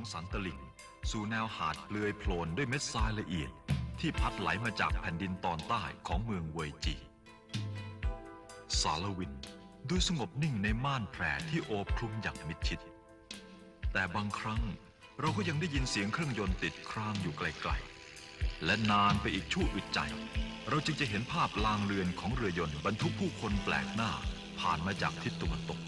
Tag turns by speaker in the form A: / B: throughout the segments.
A: ของสันตลิงสู่แนวหาดเปลือยโพลนด้วยเม็ดทรายละเอียด ที่พัดไหลมาจากแผ่นดินตอนใต้ของเมืองเวยจี สารวินดูสงบนิ่งในม่านแพรที่โอบคลุมอย่างมิดชิด แต่บางครั้งเราก็ยังได้ยินเสียงเครื่องยนต์ติดครางอยู่ไกลๆ และนานไปอีกชั่วอึดใจ เราจึงจะเห็นภาพลางเรือนของเรือยนต์บรรทุกผู้คนแปลกหน้าผ่านมาจากทิศตะวันตก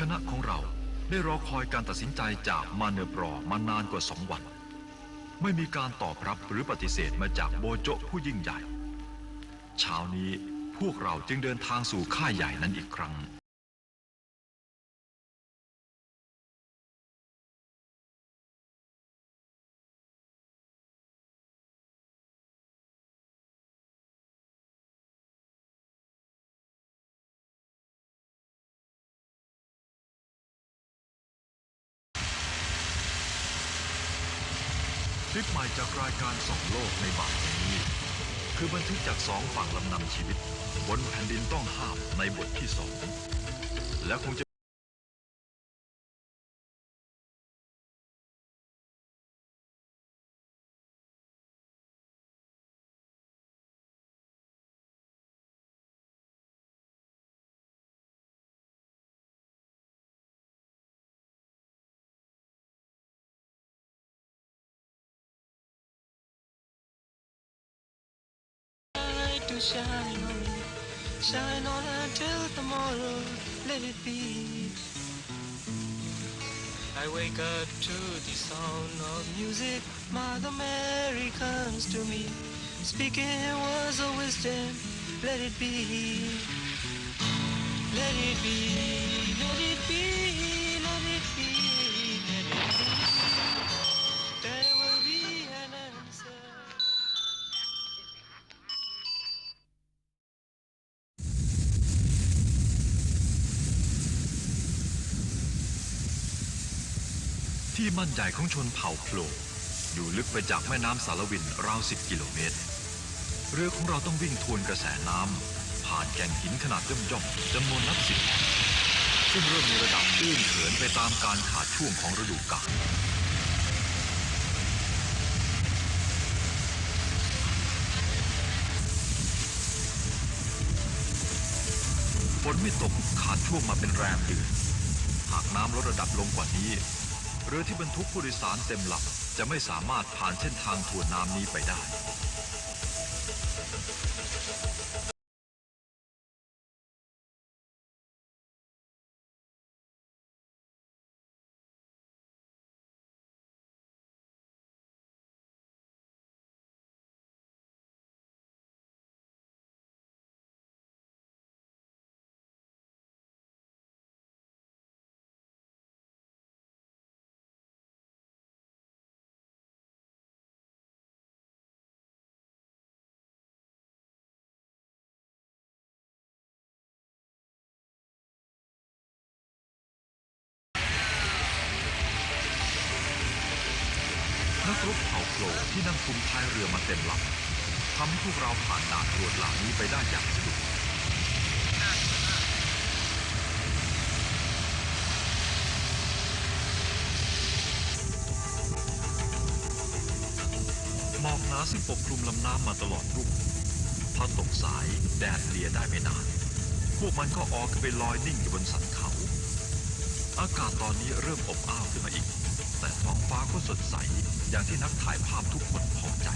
A: คณะของเราได้รอคอยการตัดสินใจจากมาเนปรอมานานกว่าสองวัน ไม่มีการตอบรับหรือปฏิเสธมาจากโบโจผู้ยิ่งใหญ่ เช้านี้พวกเราจึงเดินทางสู่ค่ายใหญ่นั้นอีกครั้ง การสองโลกในบ่ายนี้ คือบันทึกจากสองฝั่งลำนำชีวิต บนแผ่นดินต้องห้ามในบทที่สองและคงจะ
B: shine on, shine on until tomorrow, let it be. I wake up to the sound of music, Mother Mary comes to me, speaking words of wisdom, let it be. Let it be,
A: ที่มั่นใหญ่ของชนเผ่าโผลอยู่ลึกไปจากแม่น้ำสารวินราวสิบกิโลเมตร เรือของเราต้องวิ่งทวนกระแสน้ำผ่านแก่งหินขนาดย่อมๆจำนวนนับสิบแห่งซึ่งเริ่มมีระดับตื้นเขินไปตามการขาดช่วงของฤดูกาลฝนไม่ตกขาดช่วงมาเป็นแรมเดือนหากน้ำลดระดับลงกว่านี้ เรือที่บรรทุกผู้โดยสารเต็มลำจะไม่สามารถผ่านเส้นทางทวนน้ำนี้ไปได้ ที่นั่งคุมท้ายเรือมาเต็มลำทำให้พวกเราผ่านด่านตรวจเหล่านี้ไปได้อย่างสะดวกหมอกหนาซึ่งปกคลุมลำน้ำมาตลอดรุ่งพอตกสายแดดเลียได้ไม่นาน พวกมันก็ออกไปลอยนิ่งอยู่บนสันเขาออากาศตอนนี้เริ่มอบอ้าวขึ้นมาอีก แต่ท้องฟ้าก็สดใส อย่างที่นักถ่ายภาพทุกคนพอใจ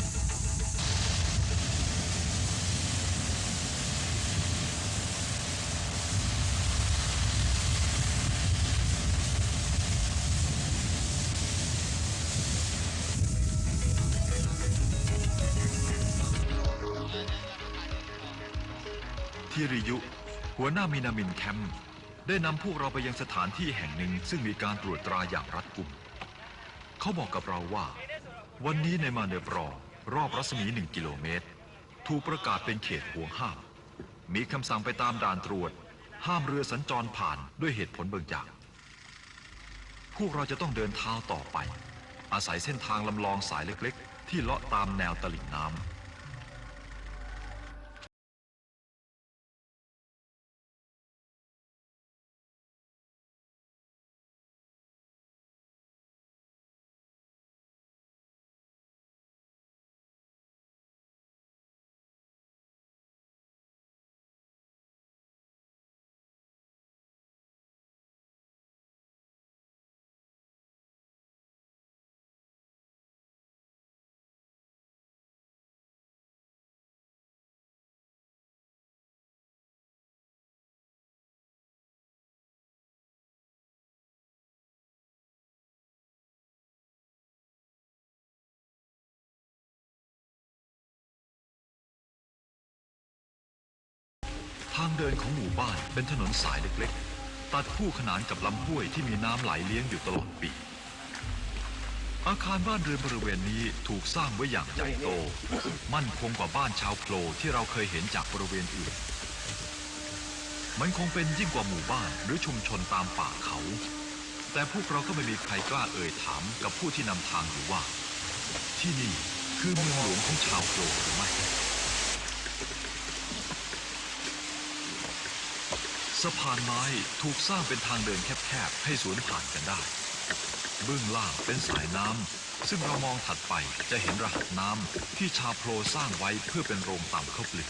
A: ทีริยุ หัวหน้ามินามินแคมป์ได้นำพวกเราไปยังสถานที่แห่งหนึ่งซึ่งมีการตรวจตราอย่างรัดกุม เขาบอกกับเราว่า วันนี้ในมาเนปรอรอบรัศมีหนึ่งกิโลเมตร ถูกประกาศเป็นเขตห่วงห้าม มีคำสั่งไปตามด่านตรวจ ห้ามเรือสัญจรผ่านด้วยเหตุผลบางอย่างพวกเราจะต้องเดินเท้าต่อไป อาศัยเส้นทางลำลองสายเล็กๆ ที่เลาะตามแนวตลิ่งน้ำ ทางเดินของหมู่บ้านเป็นถนนสายเล็กๆ ตัดคู่ขนานกับลำห้วยที่มีน้ำไหลเลี้ยงอยู่ตลอดปี อาคารบ้านเรือนบริเวณนี้ถูกสร้างไว้อย่างใหญ่โต มั่นคงกว่าบ้านชาวโพลที่เราเคยเห็นจากบริเวณอื่น มันคงเป็นยิ่งกว่าหมู่บ้านหรือชุมชนตามป่าเขา แต่พวกเราก็ไม่มีใครกล้าเอ่ยถามกับผู้ที่นำทางอยู่ว่า ที่นี่คือเมืองหลวงของชาวโพลหรือไม่ สะพานไม้ถูกสร้างเป็นทางเดินแคบๆ ให้สวนผ่านกันได้ เบื้องล่างเป็นสายน้ำ ซึ่งเรามองถัดไปจะเห็นรหัสน้ำที่ชาโพลสร้างไว้เพื่อเป็นโรงต่ำข้าวเปลือก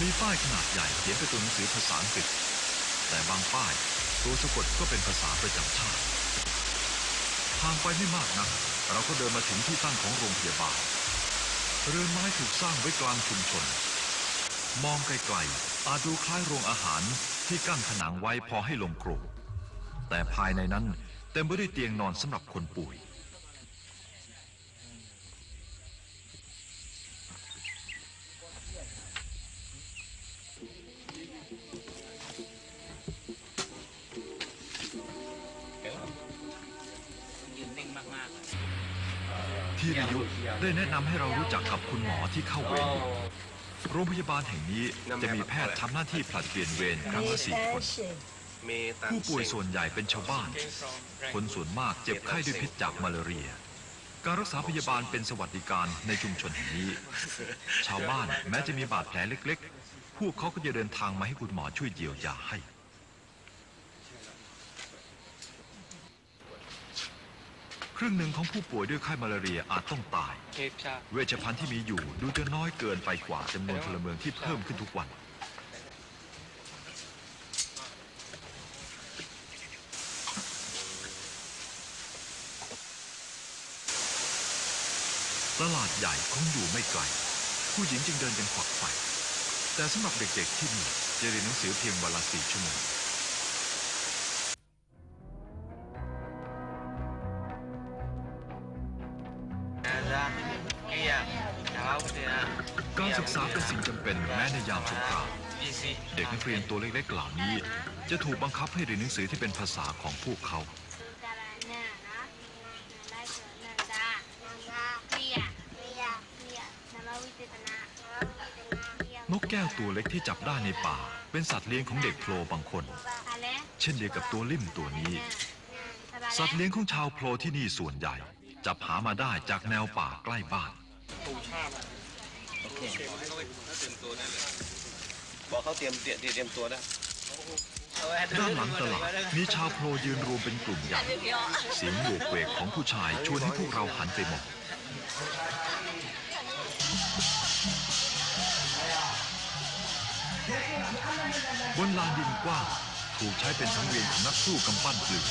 A: มีป้ายขนาดใหญ่เขียนเป็นตัวหนังสือภาษาอังกฤษ แต่บางป้ายตัวสะกดก็เป็นภาษาประจำชาติ ทางไปไม่มากนักเราก็เดินมาถึงที่ตั้งของโรงพยาบาล เรือนไม้ถูกสร้างไว้กลางชุมชน มองไกลๆ อาจดูคล้ายโรงอาหารที่กั้นผนังไว้พอให้ลมโกรกแต่ภายในนั้นเต็มไปด้วยเตียงนอนสำหรับคนป่วยีรยุได้แนะนำให้เรารู้จักกับคุณหมอที่เข้าเวรอยู่โรงพยาบาลแห่งนี้จะมีแพทย์ทำหน้าที่ผลัดเปลี่ยนเวรครั้งละสี่คน ผู้ป่วยส่วนใหญ่เป็นชาวบ้าน คนส่วนมากเจ็บไข้ด้วยพิษจากมาลาเรีย การรักษาพยาบาลเป็นสวัสดิการในชุมชนแห่งนี้ ชาวบ้านแม้จะมีบาดแผลเล็ก ๆ พวกเขาก็จะเดินทางมาให้คุณหมอช่วยเยียวยาให้ ครึ่งหนึ่งของผู้ป่วยด้วยไข้มาลาเรียอาจต้องตาย
B: เทปชา
A: เวชภัณฑ์ที่มีอยู่ดูจะน้อยเกินไปกว่าจำนวนพลเมืองที่เพิ่มขึ้นทุกวัน ตลาดใหญ่คงอยู่ไม่ไกล ผู้หญิงจึงเดินเป็นขวักไขว่แต่สำหรับเด็กๆที่นี่จะเรียนหนังสือเพียงวันละสี่ชั่วโมง ยามสงครามเด็กนักเรียนตัวเล็กๆเหล่านี้ จะถูกบังคับให้เรียนหนังสือที่เป็นภาษาของพวกเขา นกแก้วตัวเล็กที่จับได้ในป่า เป็นสัตว์เลี้ยงของเด็กโพลบางคน เช่นเดียวกับตัวลิ่มตัวนี้ สัตว์เลี้ยงของชาวโพลที่นี่ส่วนใหญ่ จับหามาได้จากแนวป่าใกล้บ้าน
C: บอกเขาเตรียมเตรียมเตรียมตัวนะ
A: ด้านหลังตลาดมีชาวโพลยืนรวมเป็นกลุ่มใหญ่เสียงโวกเวกของผู้ชายชวนให้พวกเราหันไปมองบนลานดินกว้างถูกใช้เป็นสังเวียนของนักสู้กำปั้นปลือ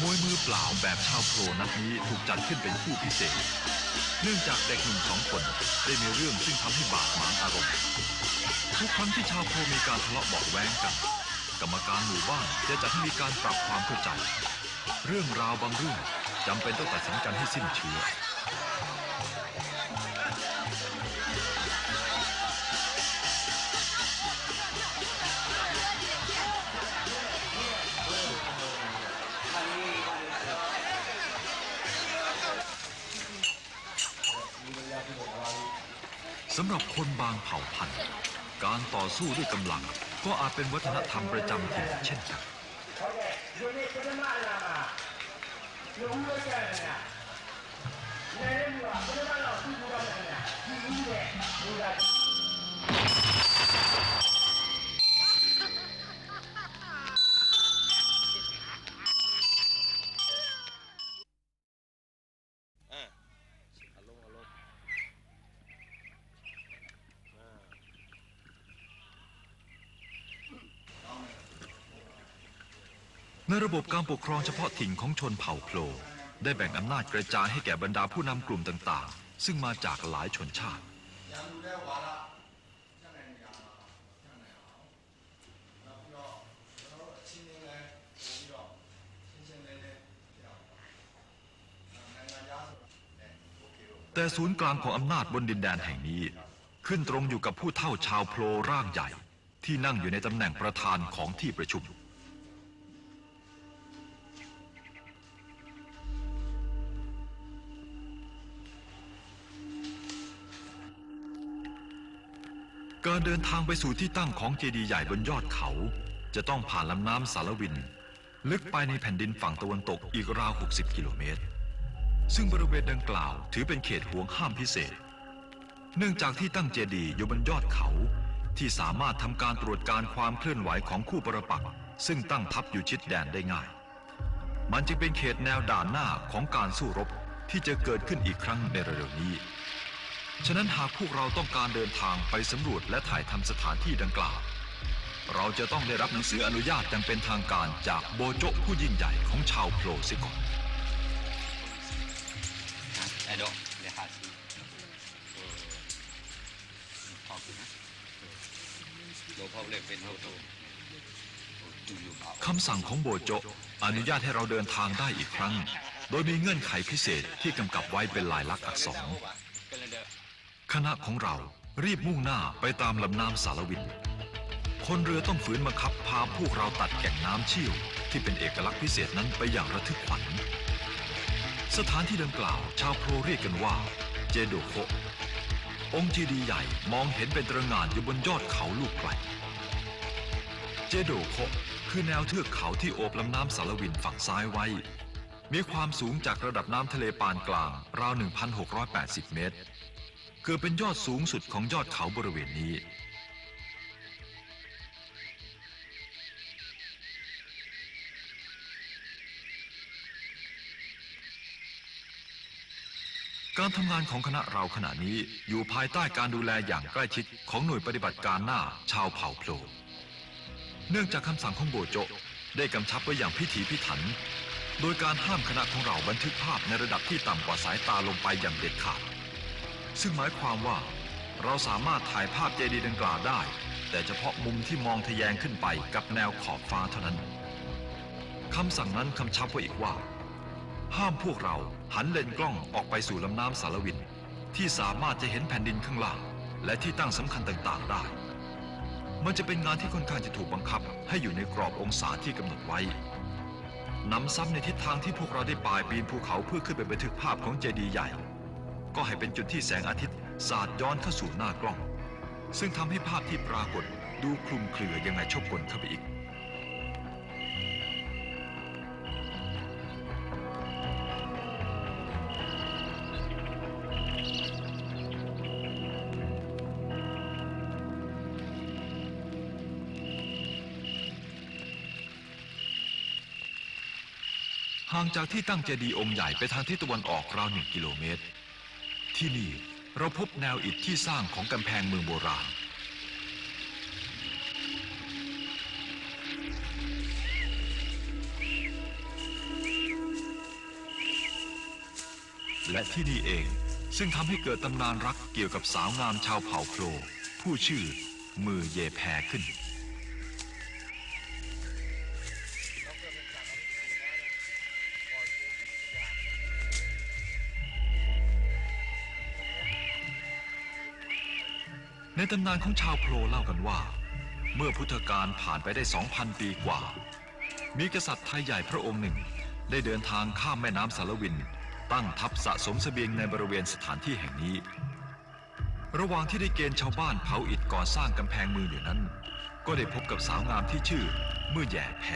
A: มวยมือเปล่าแบบชาวโปรนัดนี้ถูกจัดขึ้นเป็นคู่พิเศษ เนื่องจากเด็กหนุ่มสองคนได้มีเรื่องซึ่งทำให้บาดหมางอารมณ์ ทุกครั้งที่ชาวโพมีการทะเลาะเบาะแว้งกัน กรรมการหมู่บ้านจะจัดให้มีการปรับความเข้าใจ เรื่องราวบางเรื่องจำเป็นต้องตัดสินกันให้สิ้นเชื้อ สำหรับคนบางเผ่าพันธุ์ การต่อสู้ด้วยกำลัง ก็อาจเป็นวัฒนธรรมประจำถิ่นเช่นกัน
C: อ่
A: ในระบบการปกครองเฉพาะถิ่นของชนเผ่าโพลได้แบ่งอำนาจกระจายให้แก่บรรดาผู้นำกลุ่มต่างๆ ซึ่งมาจากหลายชนชาติ แต่ศูนย์กลางของอำนาจบนดินแดนแห่งนี้ ขึ้นตรงอยู่กับผู้เท่าชาวโพลร่างใหญ่ ที่นั่งอยู่ในตำแหน่งประธานของที่ประชุม การเดินทางไปสู่ที่ตั้งของเจดีย์ใหญ่บนยอดเขา จะต้องผ่านลำน้ำสารวิน ลึกไปในแผ่นดินฝั่งตะวันตกอีกราว 60 กิโลเมตร ซึ่งบริเวณดังกล่าวถือเป็นเขตห่วงห้ามพิเศษ เนื่องจากที่ตั้งเจดีย์อยู่บนยอดเขาที่สามารถทำการตรวจการความเคลื่อนไหวของคู่ปรปักษ์ซึ่งตั้งทัพอยู่ชิดแดนได้ง่าย มันจึงเป็นเขตแนวด่านหน้าของการสู้รบที่จะเกิดขึ้นอีกครั้งในเร็วๆนี้ ฉะนั้นหากพวกเราต้องการเดินทางไปสำรวจและถ่ายทำสถานที่ดังกล่าว เราจะต้องได้รับหนังสืออนุญาตอย่างเป็นทางการจากโบโจผู้ยิ่งใหญ่ของชาวโพลเสิก่อน
D: ไอดอลเลขาซีขอบคุณนะ
C: โลภาเล็กเป็นโลโต
D: ดูอยู่เปล่า
A: คำสั่งของโบโจอนุญาตให้เราเดินทางได้อีกครั้ง โดยมีเงื่อนไขพิเศษที่กำกับไว้เป็นลายลักษณ์อักษร คณะของเรารีบมุ่งหน้าไปตามลำน้ำสารวิน คนเรือต้องฝืนบังคับพาพวกเราตัดแก่งน้ำเชี่ยว ที่เป็นเอกลักษณ์พิเศษนั้นไปอย่างระทึกขวัญ สถานที่ดังกล่าว ชาวโพรเรียกกันว่า เจโดโคองค์เจดีย์ใหญ่มองเห็นเป็นตระหง่านอยู่บนยอดเขาลูกไกลเจโดโคคือแนวเทือกเขาที่โอบลำน้ำสารวินฝั่งซ้ายไว้ มีความสูงจากระดับน้ำทะเลปานกลาง ราว 1,680 เมตร เกือบเป็นยอดสูงสุดของยอดเขาบริเวณนี้ การทำงานของคณะเราขณะนี้อยู่ภายใต้การดูแลอย่างใกล้ชิดของหน่วยปฏิบัติการหน้าชาวเผ่าโพลเนื่องจากคำสั่งของโบโจได้กำชับไว้อย่างพิถีพิถัน โดยการห้ามคณะของเราบันทึกภาพในระดับที่ต่ำกว่าสายตาลงไปอย่างเด็ดขาด ซึ่งหมายความว่า เราสามารถถ่ายภาพเจดีย์ดังกล่าวได้ แต่เฉพาะมุมที่มองทะแยงขึ้นไปกับแนวขอบฟ้าเท่านั้นคำสั่งนั้นคำชับไว้อีกว่า ห้ามพวกเราหันเลนส์กล้องออกไปสู่ลำน้ำสารวิน ที่สามารถจะเห็นแผ่นดินข้างล่าง และที่ตั้งสำคัญต่างๆได้ มันจะเป็นงานที่ค่อนข้างจะถูกบังคับ ให้อยู่ในกรอบองศาที่กำหนดไว้นำซ้ำในทิศทางที่พวกเราได้ป่ายปีนภูเขาเพื่อขึ้นไปบันทึกภาพของเจดีย์ใหญ่ ก็ให้เป็นจุดที่แสงอาทิตย์สาดย้อนเข้าสู่หน้ากล้อง ซึ่งทำให้ภาพที่ปรากฏดูคลุมเครือยังไงชอบกลเข้าไปอีก ห่างจากที่ตั้งเจดีย์องค์ใหญ่ไปทางทิศตะวันออกราวหนึ่งกิโลเมตร ที่นี่เราพบแนวอิฐที่สร้างของกำแพงเมืองโบราณ และที่นี่เองซึ่งทำให้เกิดตำนานรักเกี่ยวกับสาวงามชาวเผ่าโครผู้ชื่อมือเยแพขึ้น ตำนานของชาวโพลเล่ากันว่า เมื่อพุทธกาลผ่านไปได้ 2,000 ปีกว่า มีกษัตริย์ไทยใหญ่พระองค์หนึ่ง ได้เดินทางข้ามแม่น้ำสารวิน ตั้งทัพสะสมเสบียงในบริเวณสถานที่แห่งนี้ ระหว่างที่ได้เกณฑ์ชาวบ้านเผาอิฐก่อสร้างกำแพงเมืองอยู่นั้น ก็ได้พบกับสาวงามที่ชื่อเมื่อแย่แพ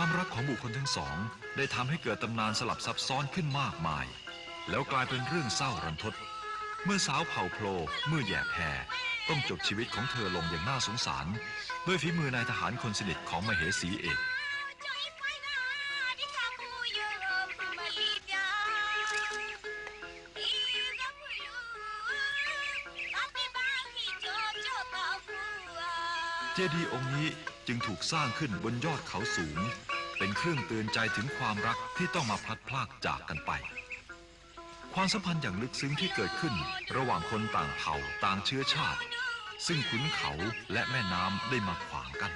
A: ความรักของบุคคลทั้งสอง ได้ทำให้เกิดตำนานสลับซับซ้อนขึ้นมากมาย แล้วกลายเป็นเรื่องเศร้ารันทด เมื่อสาวเผ่าโพลเมื่อแย่แพรต้องจบชีวิตของเธอลงอย่างน่าสงสาร ด้วยฝีมือนายทหารคนสนิทของมเหสีเอกเจดีย์องค์นี้จึงถูกสร้างขึ้นบนยอดเขาสูง เป็นเครื่องเตือนใจถึงความรักที่ต้องมาพลัดพรากจากกันไป ความสัมพันธ์อย่างลึกซึ้งที่เกิดขึ้น ระหว่างคนต่างเผ่าต่างเชื้อชาติ ซึ่งขุนเขาและแม่น้ำได้มาขวางกัน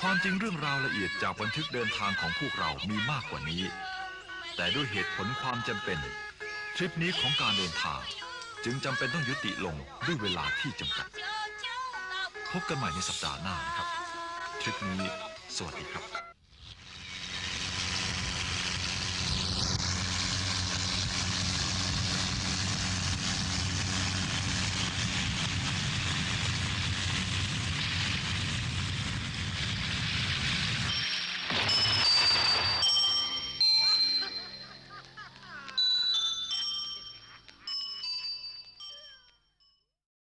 A: ความจริงเรื่องราวละเอียดจากบันทึกเดินทางของพวกเรามีมากกว่านี้ แต่ด้วยเหตุผลความจำเป็น ทริปนี้ของการเดินทาง จึงจำเป็นต้องยุติลงด้วยเวลาที่จำกัด พบกันใหม่ในสัปดาห์หน้านะครับทริปนี้ สวัสดีครับ